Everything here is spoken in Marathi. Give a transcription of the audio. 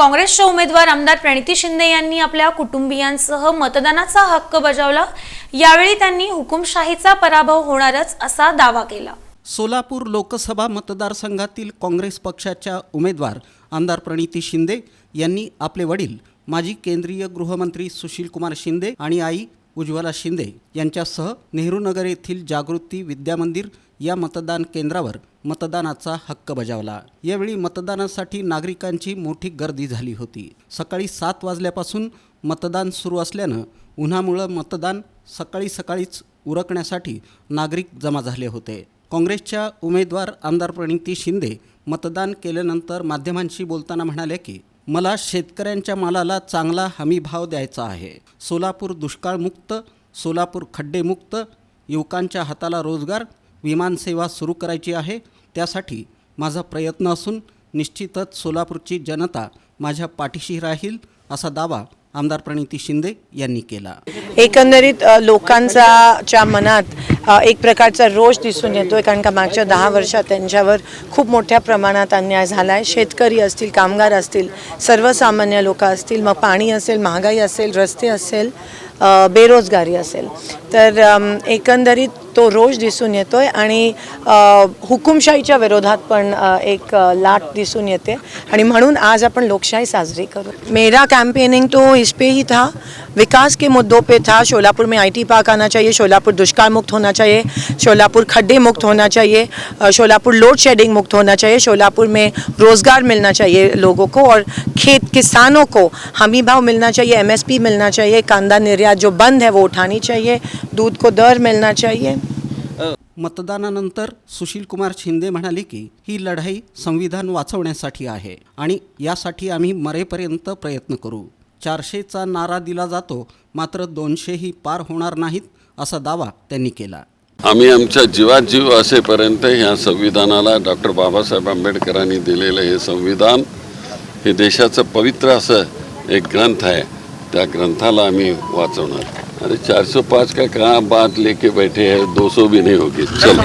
काँग्रेसच्या उमेदवार आमदार प्रणिती शिंदे यांनी आपल्या कुटुंबियांसह मतदानाचा हक्क बजावला. यावेळी त्यांनी हुकुमशाहीचा पराभव होणारच असा दावा केला. सोलापूर लोकसभा मतदारसंघातील काँग्रेस पक्षाच्या उमेदवार आमदार प्रणिती शिंदे यांनी आपले वडील माजी केंद्रीय गृहमंत्री सुशीलकुमार शिंदे आणि आई उज्ज्वला शिंदे यांच्यासह नेहरूनगर येथील जागृती विद्यामंदिर या मतदान केंद्रावर मतदानाचा हक्क बजावला. यावेळी मतदानासाठी नागरिकांची मोठी गर्दी झाली होती. सकाळी सात वाजल्यापासून मतदान सुरू असल्यानं उन्हामुळं मतदान सकाळी सकाळीच उरकण्यासाठी नागरिक जमा झाले होते. काँग्रेसच्या उमेदवार आमदार प्रणिती शिंदे मतदान केल्यानंतर माध्यमांशी बोलताना म्हणाले की मला शेतकऱ्यांच्या मालाला चांगला हमी भाव द्यायचा आहे. सोलापूर दुष्काळमुक्त सोलापूर खड्डेमुक्त युवकांच्या हाताला रोजगार विमानसेवा सुरू करायची आहे. त्यासाठी माझा प्रयत्न असून निश्चितच सोलापूरची जनता माझ्या पाठीशी राहील असा दावा आमदार प्रणिती शिंदे यांनी केला. एकंदरीत अ, लोकांचा च्या मनात एक प्रकारचा रोष दिसून येतो आहे कारण का मागच्या दहा वर्षात त्यांच्यावर खूप मोठ्या प्रमाणात अन्याय झाला आहे शेतकरी असतील कामगार असतील सर्वसामान्य लोक असतील मग पाणी असेल महागाई असेल रस्ते असेल बेरोजगारी असेल. तर एकंदरीत तो रोज दिसून येतो आहे आणि हुकुमशाहीच्या विरोधात पण एक लाट दिसून येते. आणि म्हणून आज आपण लोकशाही साजरी करू. मेरा कैंपेनिंग तो इस पे ही था. विकास के मुद्दों पे था. शोलापुर में आईटी पार्क आना चाहिए. शोलापुर दुष्काल मुक्त होना चाहिए. शोलापुर खड्डे मुक्त होना चाहिए. शोलापूर शोलापुर लोड शेडिंग मुक्त होना चाहिए. शोलापुर में रोज़गार मिलना चाहिए लोगों को और खेत किसानों को हमी भाव मिलना चाहिए. एमएसपी मिलना चाहिए. कांदा निर्यात जो बंद है वो उठानी चाहिए दूध को दर मिलना चाहिए। मतदानानंतर सुशीलकुमार शिंदे म्हणाले की ही लढाई संविधान वाचवण्यासाठी आहे आणि यासाठी आम्ही मरेपर्यंत प्रयत्न करू. चारशेचा नारा दिला जातो मात्र दोनशेही पार होणार नाहीत असा दावा त्यांनी केला. आम्ही आमच्या जीवात जीव असेपर्यंत ह्या संविधानाला डॉक्टर बाबासाहेब आंबेडकरांनी दिलेलं हे संविधान हे देशाचं पवित्र असं एक ग्रंथ आहे. त्या ग्रंथाला आम्ही वाचवणार. अरे चार सौ पाँच का कहाँ बात लेके बैठे हैं दो सौ भी नहीं होगी. चलो.